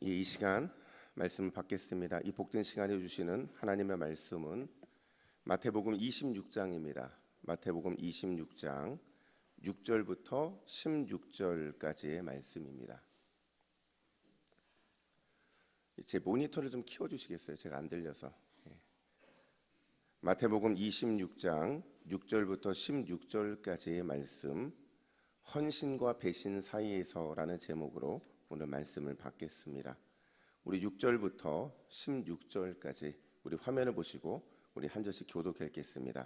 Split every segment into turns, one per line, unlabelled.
이 시간 말씀 받겠습니다. 이 복된 시간에 주시는 하나님의 말씀은 마태복음 26장입니다. 마태복음 26장 6절부터 16절까지의 말씀입니다. 제 모니터를 좀 키워 주시겠어요? 제가 안 들려서. 예. 마태복음 26장 6절부터 16절까지의 말씀 헌신과 배신 사이에서라는 제목으로 오늘 말씀을 받겠습니다. 우리 6절부터 16절까지 우리 화면을 보시고 우리 한 절씩 교독해 읽겠습니다.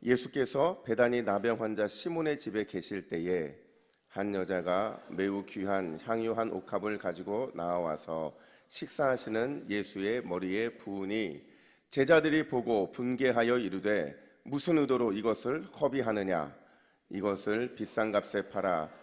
예수께서 베다니 나병 환자 시몬의 집에 계실 때에 한 여자가 매우 귀한 향유한 옥합을 가지고 나와서 식사하시는 예수의 머리에 부으니 제자들이 보고 분개하여 이르되 무슨 의도로 이것을 허비하느냐 이것을 비싼 값에 팔아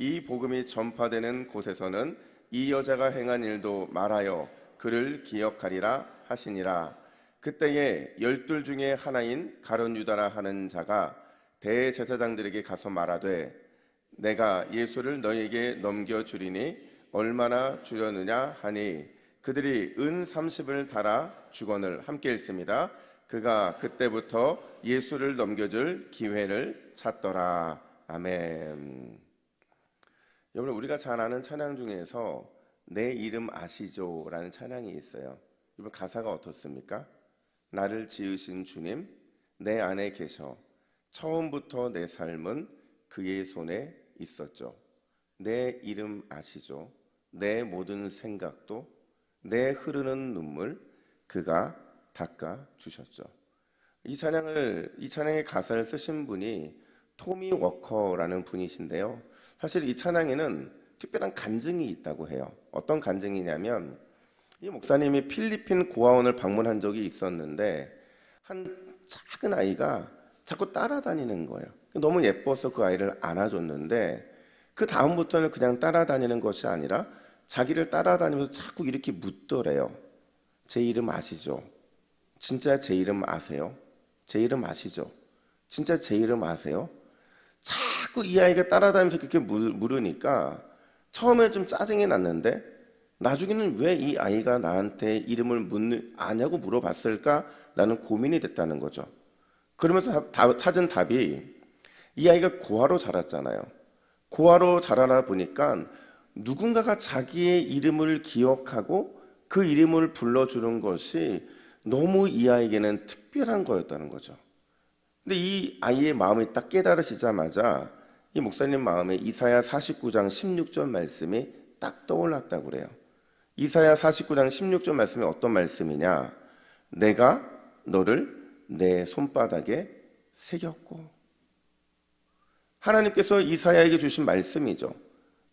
이 복음이 전파되는 곳에서는 이 여자가 행한 일도 말하여 그를 기억하리라 하시니라 그때에 열둘 중에 하나인 가론 유다라 하는 자가 대제사장들에게 가서 말하되 내가 예수를 너희에게 넘겨 주리니 얼마나 주려느냐 하니 그들이 은 30을 달아 주건을 함께 읽습니다. 그가 그때부터 예수를 넘겨줄 기회를 찾더라. 아멘. 여러분 우리가 잘 아는 찬양 중에서 내 이름 아시죠라는 찬양이 있어요. 여러분 가사가 어떻습니까? 나를 지으신 주님 내 안에 계셔 처음부터 내 삶은 그의 손에 있었죠. 내 이름 아시죠? 내 모든 생각도 내 흐르는 눈물 그가 닦아 주셨죠. 이 찬양을 이 찬양의 가사를 쓰신 분이 토미 워커라는 분이신데요. 사실 이 찬양에는 특별한 간증이 있다고 해요. 어떤 간증이냐면 이 목사님이 필리핀 고아원을 방문한 적이 있었는데 한 작은 아이가 자꾸 따라다니는 거예요. 너무 예뻐서 그 아이를 안아줬는데 그 다음부터는 그냥 따라다니는 것이 아니라 자기를 따라다니면서 자꾸 이렇게 묻더래요. 제 이름 아시죠? 진짜 제 이름 아세요? 제 이름 아시죠? 진짜 제 이름 아세요? 자꾸 이 아이가 따라다니면서 그렇게 물으니까 처음에 좀 짜증이 났는데 나중에는 왜 이 아이가 나한테 이름을 묻는 아냐고 물어봤을까라는 고민이 됐다는 거죠. 그러면서 다, 찾은 답이 이 아이가 고아로 자랐잖아요. 고아로 자라나 보니까 누군가가 자기의 이름을 기억하고 그 이름을 불러주는 것이 너무 이 아이에게는 특별한 거였다는 거죠. 근데 이 아이의 마음이 딱 깨달으시자마자 이 목사님 마음에 이사야 49장 16절 말씀이 딱 떠올랐다고 그래요. 이사야 49장 16절 말씀이 어떤 말씀이냐? 내가 너를 내 손바닥에 새겼고 하나님께서 이사야에게 주신 말씀이죠.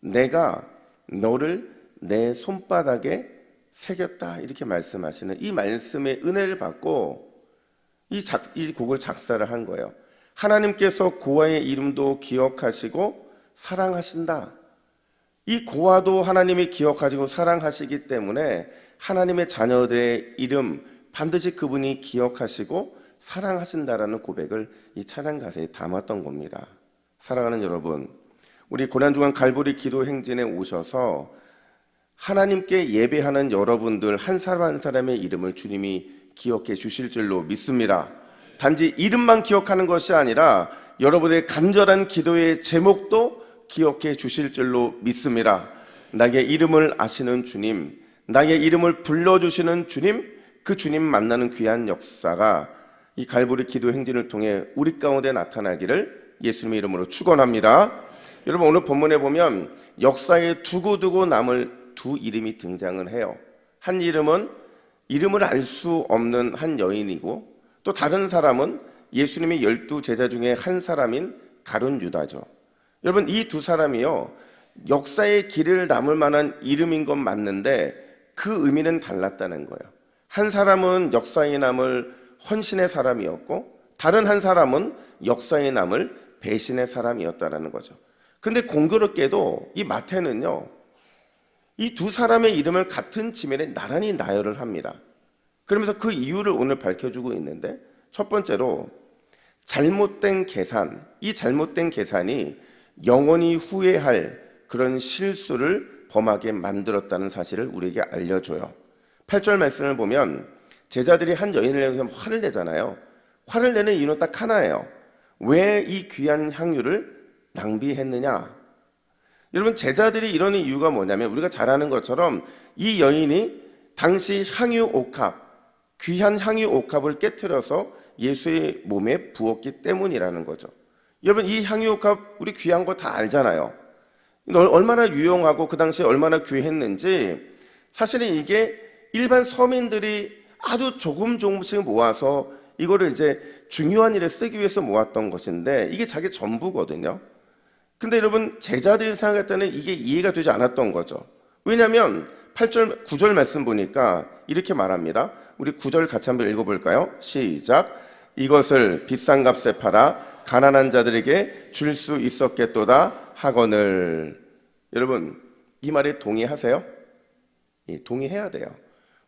내가 너를 내 손바닥에 새겼다 이렇게 말씀하시는 이 말씀의 은혜를 받고 이, 작, 이 곡을 작사를 한 거예요. 하나님께서 고아의 이름도 기억하시고 사랑하신다. 이 고아도 하나님이 기억하시고 사랑하시기 때문에 하나님의 자녀들의 이름 반드시 그분이 기억하시고 사랑하신다라는 고백을 이 찬양 가사에 담았던 겁니다. 사랑하는 여러분, 우리 고난주간 갈보리 기도 행진에 오셔서 하나님께 예배하는 여러분들 한 사람 한 사람의 이름을 주님이 기억해 주실 줄로 믿습니다. 단지 이름만 기억하는 것이 아니라 여러분의 간절한 기도의 제목도 기억해 주실 줄로 믿습니다. 나의 이름을 아시는 주님, 나의 이름을 불러주시는 주님, 그 주님 만나는 귀한 역사가 이 갈보리 기도 행진을 통해 우리 가운데 나타나기를 예수님의 이름으로 축원합니다. 여러분 오늘 본문에 보면 역사에 두고두고 남을 두 이름이 등장을 해요. 한 이름은 이름을 알 수 없는 한 여인이고 또 다른 사람은 예수님의 열두 제자 중에 한 사람인 가룟 유다죠. 여러분 이 두 사람이요 역사의 길을 남을 만한 이름인 건 맞는데 그 의미는 달랐다는 거예요. 한 사람은 역사에 남을 헌신의 사람이었고 다른 한 사람은 역사에 남을 배신의 사람이었다라는 거죠. 근데 공교롭게도 이 마태는요. 이 두 사람의 이름을 같은 지면에 나란히 나열을 합니다. 그러면서 그 이유를 오늘 밝혀주고 있는데 첫 번째로 잘못된 계산, 이 잘못된 계산이 영원히 후회할 그런 실수를 범하게 만들었다는 사실을 우리에게 알려줘요. 8절 말씀을 보면 제자들이 한 여인을 향해서 화를 내잖아요. 화를 내는 이유는 딱 하나예요. 왜 이 귀한 향유를 낭비했느냐? 여러분 제자들이 이러는 이유가 뭐냐면 우리가 잘 아는 것처럼 이 여인이 당시 향유 옥합, 귀한 향유 옥합을 깨뜨려서 예수의 몸에 부었기 때문이라는 거죠. 여러분 이 향유 옥합 우리 귀한 거 다 알잖아요. 얼마나 유용하고 그 당시에 얼마나 귀했는지 사실은 이게 일반 서민들이 아주 조금 조금씩 모아서 이거를 이제 중요한 일에 쓰기 위해서 모았던 것인데 이게 자기 전부거든요. 근데 여러분 제자들이 생각할 때는 이게 이해가 되지 않았던 거죠. 왜냐하면 8절 9절 말씀 보니까 이렇게 말합니다. 우리 9절 같이 한번 읽어볼까요? 시작. 이것을 비싼 값에 팔아 가난한 자들에게 줄 수 있었겠도다 하거늘. 여러분 이 말에 동의하세요? 예, 동의해야 돼요.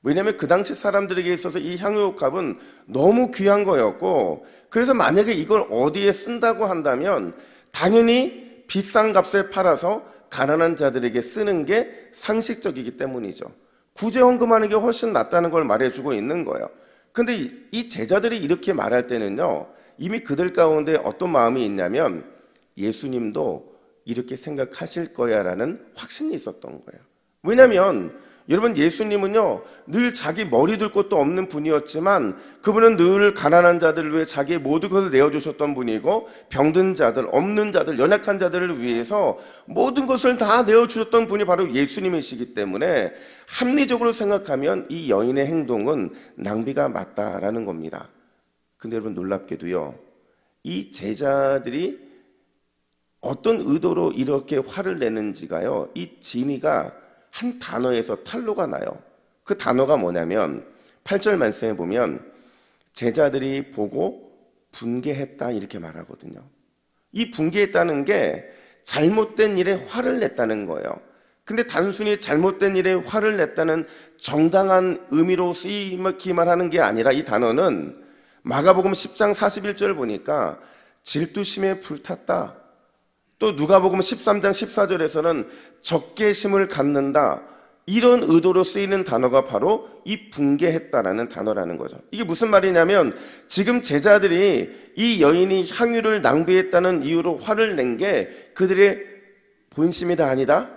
왜냐하면 그 당시 사람들에게 있어서 이 향유옥합은 너무 귀한 거였고 그래서 만약에 이걸 어디에 쓴다고 한다면 당연히 비싼 값에 팔아서 가난한 자들에게 쓰는 게 상식적이기 때문이죠. 구제 헌금하는 게 훨씬 낫다는 걸 말해주고 있는 거예요. 근데 이 제자들이 이렇게 말할 때는요, 이미 그들 가운데 어떤 마음이 있냐면 예수님도 이렇게 생각하실 거야라는 확신이 있었던 거예요. 왜냐하면 여러분 예수님은요 늘 자기 머리 들 곳도 없는 분이었지만 그분은 늘 가난한 자들을 위해 자기의 모든 것을 내어주셨던 분이고 병든 자들, 없는 자들, 연약한 자들을 위해서 모든 것을 다 내어주셨던 분이 바로 예수님이시기 때문에 합리적으로 생각하면 이 여인의 행동은 낭비가 맞다라는 겁니다. 근데 여러분 놀랍게도요 이 제자들이 어떤 의도로 이렇게 화를 내는지가요 이 진이가 한 단어에서 탄로가 나요. 그 단어가 뭐냐면 8절 말씀에 보면 제자들이 보고 분개했다 이렇게 말하거든요. 이 분개했다는 게 잘못된 일에 화를 냈다는 거예요. 근데 단순히 잘못된 일에 화를 냈다는 정당한 의미로 쓰이기만 하는 게 아니라 이 단어는 마가복음 10장 41절 보니까 질투심에 불탔다. 또 누가복음 13장 14절에서는 적개심을 갖는다. 이런 의도로 쓰이는 단어가 바로 이 붕괴했다라는 단어라는 거죠. 이게 무슨 말이냐면 지금 제자들이 이 여인이 향유를 낭비했다는 이유로 화를 낸 게 그들의 본심이다 아니다?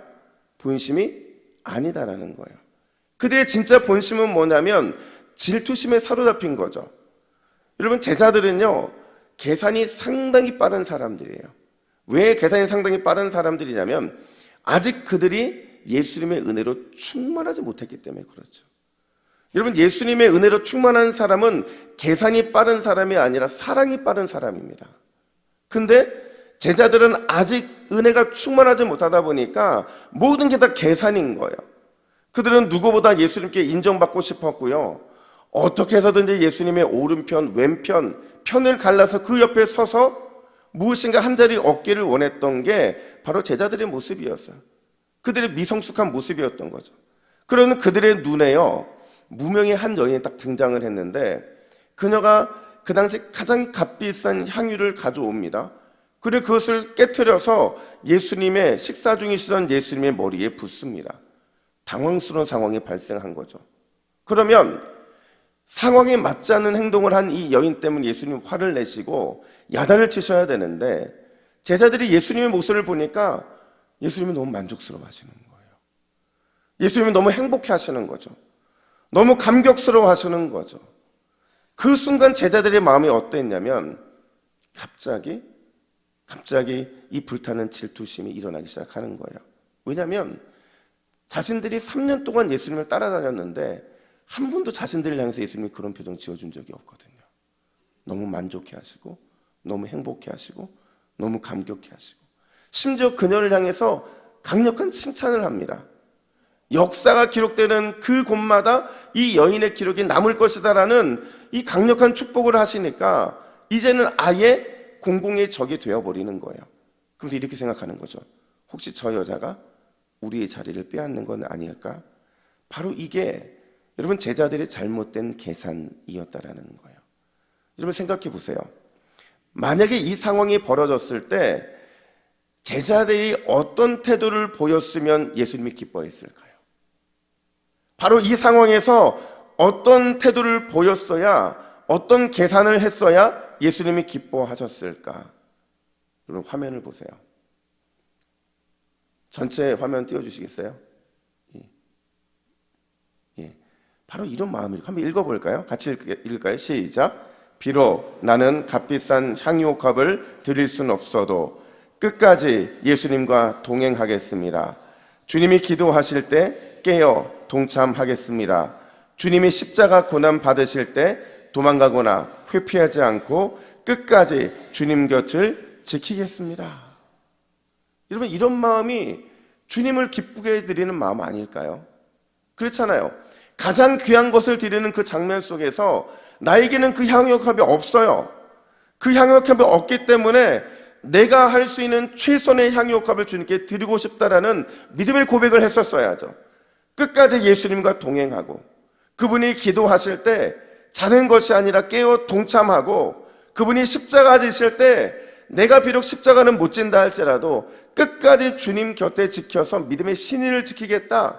본심이 아니다라는 거예요. 그들의 진짜 본심은 뭐냐면 질투심에 사로잡힌 거죠. 여러분 제자들은요 계산이 상당히 빠른 사람들이에요. 왜 계산이 상당히 빠른 사람들이냐면 아직 그들이 예수님의 은혜로 충만하지 못했기 때문에 그렇죠. 여러분 예수님의 은혜로 충만한 사람은 계산이 빠른 사람이 아니라 사랑이 빠른 사람입니다. 근데 제자들은 아직 은혜가 충만하지 못하다 보니까 모든 게 다 계산인 거예요. 그들은 누구보다 예수님께 인정받고 싶었고요. 어떻게 해서든지 예수님의 오른편, 왼편, 편을 갈라서 그 옆에 서서 무엇인가 한 자리 얻기를 원했던 게 바로 제자들의 모습이었어요. 그들의 미성숙한 모습이었던 거죠. 그러는 그들의 눈에요, 무명의 한 여인이 딱 등장을 했는데, 그녀가 그 당시 가장 값비싼 향유를 가져옵니다. 그리고 그것을 깨뜨려서 예수님의 식사 중이시던 예수님의 머리에 붓습니다. 당황스러운 상황이 발생한 거죠. 그러면 상황에 맞지 않는 행동을 한 이 여인 때문에 예수님 화를 내시고 야단을 치셔야 되는데 제자들이 예수님의 모습을 보니까 예수님이 너무 만족스러워 하시는 거예요. 예수님이 너무 행복해 하시는 거죠. 너무 감격스러워 하시는 거죠. 그 순간 제자들의 마음이 어땠냐면 갑자기 갑자기 이 불타는 질투심이 일어나기 시작하는 거예요. 왜냐하면 자신들이 3년 동안 예수님을 따라다녔는데 한 번도 자신들을 향해서 예수님이 그런 표정 지어준 적이 없거든요. 너무 만족해 하시고, 너무 행복해 하시고, 너무 감격해 하시고, 심지어 그녀를 향해서 강력한 칭찬을 합니다. 역사가 기록되는 그 곳마다 이 여인의 기록이 남을 것이다라는 이 강력한 축복을 하시니까 이제는 아예 공공의 적이 되어버리는 거예요. 그런데 이렇게 생각하는 거죠. 혹시 저 여자가 우리의 자리를 빼앗는 건 아닐까? 바로 이게 여러분 제자들의 잘못된 계산이었다라는 거예요. 여러분 생각해 보세요. 만약에 이 상황이 벌어졌을 때 제자들이 어떤 태도를 보였으면 예수님이 기뻐했을까요? 바로 이 상황에서 어떤 태도를 보였어야 어떤 계산을 했어야 예수님이 기뻐하셨을까? 여러분 화면을 보세요. 전체 화면 띄워 주시겠어요? 예. 예. 바로 이런 마음이 한번 읽어볼까요? 같이 읽- 읽을까요? 시작. 비록 나는 값비싼 향유옥합을 드릴 순 없어도 끝까지 예수님과 동행하겠습니다. 주님이 기도하실 때 깨어 동참하겠습니다. 주님이 십자가 고난 받으실 때 도망가거나 회피하지 않고 끝까지 주님 곁을 지키겠습니다. 여러분 이런 마음이 주님을 기쁘게 해드리는 마음 아닐까요? 그렇잖아요. 가장 귀한 것을 드리는 그 장면 속에서 나에게는 그 향유역합이 없어요. 그 향유역합이 없기 때문에 내가 할 수 있는 최선의 향유역합을 주님께 드리고 싶다라는 믿음의 고백을 했었어야죠. 끝까지 예수님과 동행하고 그분이 기도하실 때 자는 것이 아니라 깨어 동참하고 그분이 십자가 지실 때 내가 비록 십자가는 못 진다 할지라도 끝까지 주님 곁에 지켜서 믿음의 신의를 지키겠다.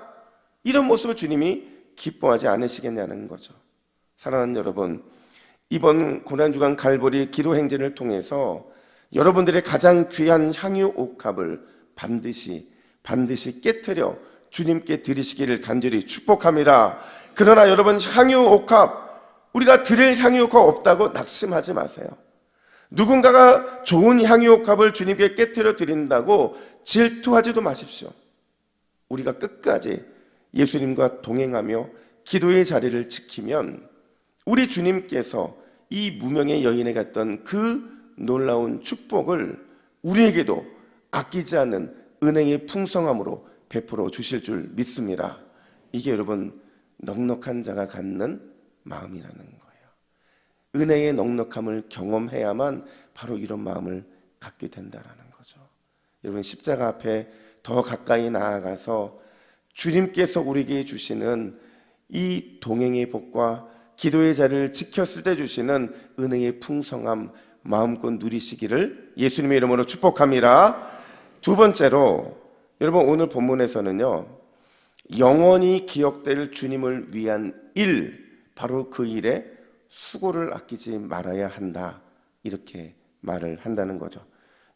이런 모습을 주님이 기뻐하지 않으시겠냐는 거죠. 사랑하는 여러분, 이번 고난주간 갈보리 기도 행진을 통해서 여러분들의 가장 귀한 향유 옥합을 반드시 반드시 깨뜨려 주님께 드리시기를 간절히 축복합니다. 그러나 여러분 향유 옥합 우리가 드릴 향유 옥합 없다고 낙심하지 마세요. 누군가가 좋은 향유 옥합을 주님께 깨뜨려 드린다고 질투하지도 마십시오. 우리가 끝까지 예수님과 동행하며 기도의 자리를 지키면 우리 주님께서 이 무명의 여인에 갔던 그 놀라운 축복을 우리에게도 아끼지 않는 은행의 풍성함으로 베풀어 주실 줄 믿습니다. 이게 여러분 넉넉한 자가 갖는 마음이라는 거예요. 은혜의 넉넉함을 경험해야만 바로 이런 마음을 갖게 된다라는 거죠. 여러분 십자가 앞에 더 가까이 나아가서 주님께서 우리에게 주시는 이 동행의 복과 기도의 자리를 지켰을 때 주시는 은혜의 풍성함 마음껏 누리시기를 예수님의 이름으로 축복합니다. 두 번째로 여러분 오늘 본문에서는요. 영원히 기억될 주님을 위한 일 바로 그 일에 수고를 아끼지 말아야 한다. 이렇게 말을 한다는 거죠.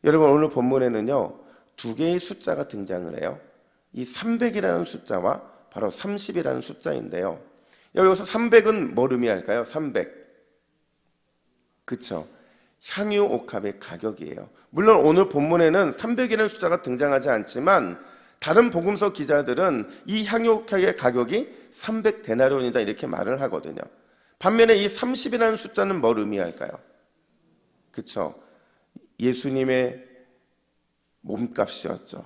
여러분 오늘 본문에는요. 두 개의 숫자가 등장을 해요. 이 300이라는 숫자와 바로 30이라는 숫자인데요. 여기서 300은 뭘 의미할까요? 300. 그쵸. 향유 옥합의 가격이에요. 물론 오늘 본문에는 300이라는 숫자가 등장하지 않지만 다른 복음서 기자들은 이 향유 옥합의 가격이 300 데나리온이다 이렇게 말을 하거든요. 반면에 이 30이라는 숫자는 뭘 의미할까요? 그쵸. 예수님의 몸값이었죠.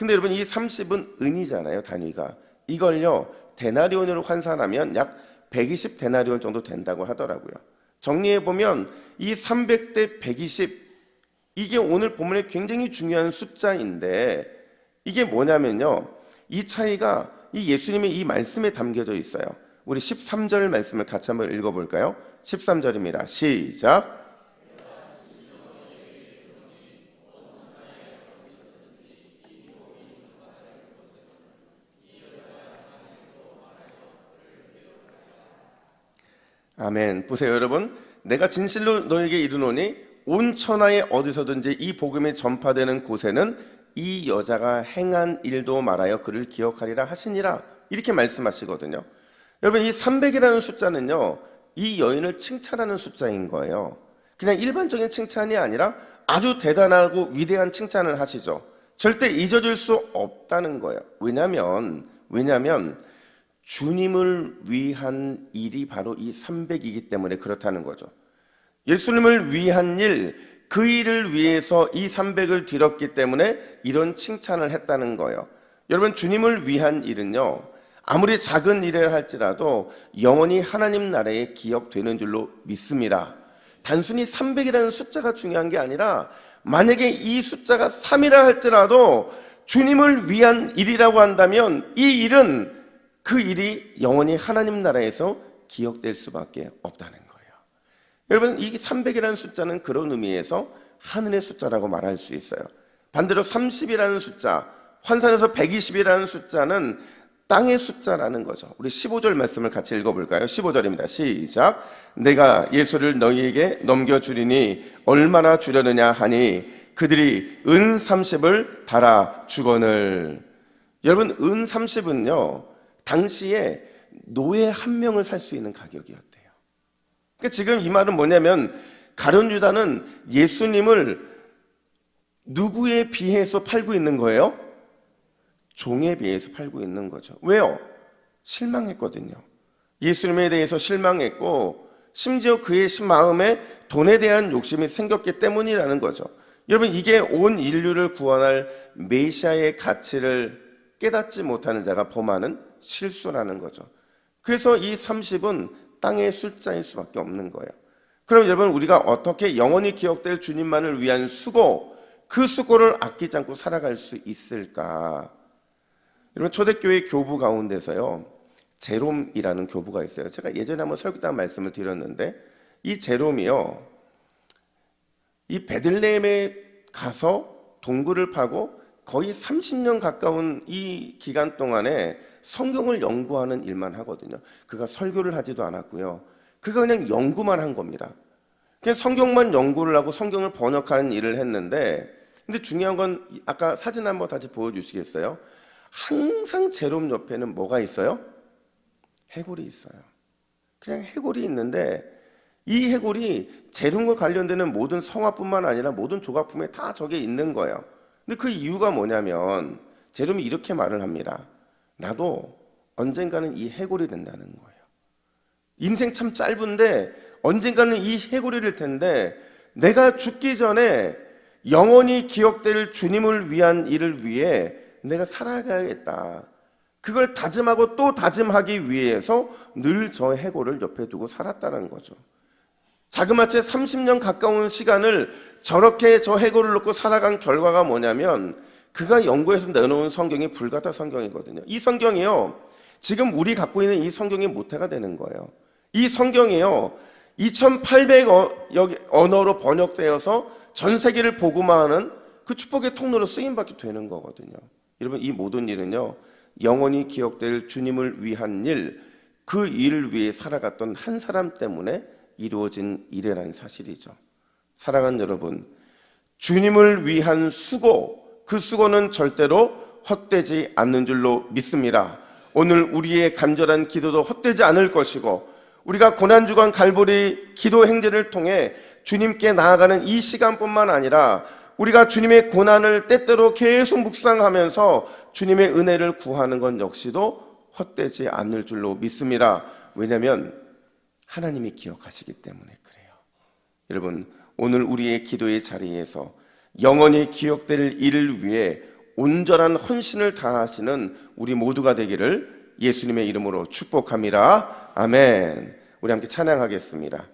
근데 여러분 이 30은 은이잖아요, 단위가. 이걸요. 데나리온으로 환산하면 약 120 데나리온 정도 된다고 하더라고요. 정리해 보면 이 300대 120 이게 오늘 본문에 굉장히 중요한 숫자인데 이게 뭐냐면요. 이 차이가 이 예수님의 이 말씀에 담겨져 있어요. 우리 13절 말씀을 같이 한번 읽어 볼까요? 13절입니다. 시작. 아멘. 보세요, 여러분. 내가 진실로 너에게 이르노니 온 천하에 어디서든지 이 복음이 전파되는 곳에는 이 여자가 행한 일도 말하여 그를 기억하리라 하시니라. 이렇게 말씀하시거든요. 여러분, 이 300이라는 숫자는요, 이 여인을 칭찬하는 숫자인 거예요. 그냥 일반적인 칭찬이 아니라 아주 대단하고 위대한 칭찬을 하시죠. 절대 잊어질 수 없다는 거예요. 왜냐면, 왜냐면, 주님을 위한 일이 바로 이 300이기 때문에 그렇다는 거죠. 예수님을 위한 일, 그 일을 위해서 이 300을 드렸기 때문에 이런 칭찬을 했다는 거예요. 여러분 주님을 위한 일은요. 아무리 작은 일을 할지라도 영원히 하나님 나라에 기억되는 줄로 믿습니다. 단순히 300이라는 숫자가 중요한 게 아니라 만약에 이 숫자가 3이라 할지라도 주님을 위한 일이라고 한다면 이 일은 그 일이 영원히 하나님 나라에서 기억될 수밖에 없다는 거예요. 여러분, 이 300이라는 숫자는 그런 의미에서 하늘의 숫자라고 말할 수 있어요. 반대로 30이라는 숫자, 환산에서 120이라는 숫자는 땅의 숫자라는 거죠. 우리 15절 말씀을 같이 읽어볼까요? 15절입니다. 시작. 내가 예수를 너희에게 넘겨주리니 얼마나 주려느냐 하니 그들이 은 30을 달아 주거늘. 여러분, 은 30은요, 당시에 노예 한 명을 살 수 있는 가격이었대요. 그러니까 지금 이 말은 뭐냐면 가룟 유다는 예수님을 누구에 비해서 팔고 있는 거예요? 종에 비해서 팔고 있는 거죠. 왜요? 실망했거든요. 예수님에 대해서 실망했고 심지어 그의 마음에 돈에 대한 욕심이 생겼기 때문이라는 거죠. 여러분 이게 온 인류를 구원할 메시아의 가치를 깨닫지 못하는 자가 범하는 실수라는 거죠. 그래서 이 30은 땅의 숫자일 수밖에 없는 거예요. 그럼 여러분 우리가 어떻게 영원히 기억될 주님만을 위한 수고 그 수고를 아끼지 않고 살아갈 수 있을까? 여러분 초대교회 교부 가운데서요 제롬이라는 교부가 있어요. 제가 예전에 한번 설교 때 말씀을 드렸는데 이 제롬이요 이 베들레헴에 가서 동굴을 파고 거의 30년 가까운 이 기간 동안에 성경을 연구하는 일만 하거든요. 그가 설교를 하지도 않았고요. 그가 그냥 연구만 한 겁니다. 그냥 성경만 연구를 하고 성경을 번역하는 일을 했는데 근데 중요한 건 아까 사진 한번 다시 보여주시겠어요? 항상 제롬 옆에는 뭐가 있어요? 해골이 있어요. 그냥 해골이 있는데 이 해골이 제룸과 관련되는 모든 성화뿐만 아니라 모든 조각품에 다 저게 있는 거예요. 근데 그 이유가 뭐냐면 제룸이 이렇게 말을 합니다. 나도 언젠가는 이 해골이 된다는 거예요. 인생 참 짧은데 언젠가는 이 해골이 될 텐데 내가 죽기 전에 영원히 기억될 주님을 위한 일을 위해 내가 살아가야겠다. 그걸 다짐하고 또 다짐하기 위해서 늘 저 해골을 옆에 두고 살았다는 거죠. 자그마치 30년 가까운 시간을 저렇게 저 해골을 놓고 살아간 결과가 뭐냐면 그가 연구해서 내놓은 성경이 불가타 성경이거든요. 이 성경이요. 지금 우리 갖고 있는 이 성경이 모태가 되는 거예요. 이 성경이요. 2800 언어로 번역되어서 전 세계를 복음화하는 그 축복의 통로로 쓰임 받게 되는 거거든요. 여러분 이 모든 일은요. 영원히 기억될 주님을 위한 일, 그 일을 위해 살아갔던 한 사람 때문에 이루어진 일이라는 사실이죠. 사랑하는 여러분, 주님을 위한 수고, 그 수고는 절대로 헛되지 않는 줄로 믿습니다. 오늘 우리의 간절한 기도도 헛되지 않을 것이고, 우리가 고난주간 갈보리 기도 행제를 통해 주님께 나아가는 이 시간뿐만 아니라 우리가 주님의 고난을 때때로 계속 묵상하면서 주님의 은혜를 구하는 건 역시도 헛되지 않을 줄로 믿습니다. 왜냐하면 하나님이 기억하시기 때문에 그래요. 여러분, 오늘 우리의 기도의 자리에서 영원히 기억될 일을 위해 온전한 헌신을 다하시는 우리 모두가 되기를 예수님의 이름으로 축복합니다. 아멘. 우리 함께 찬양하겠습니다.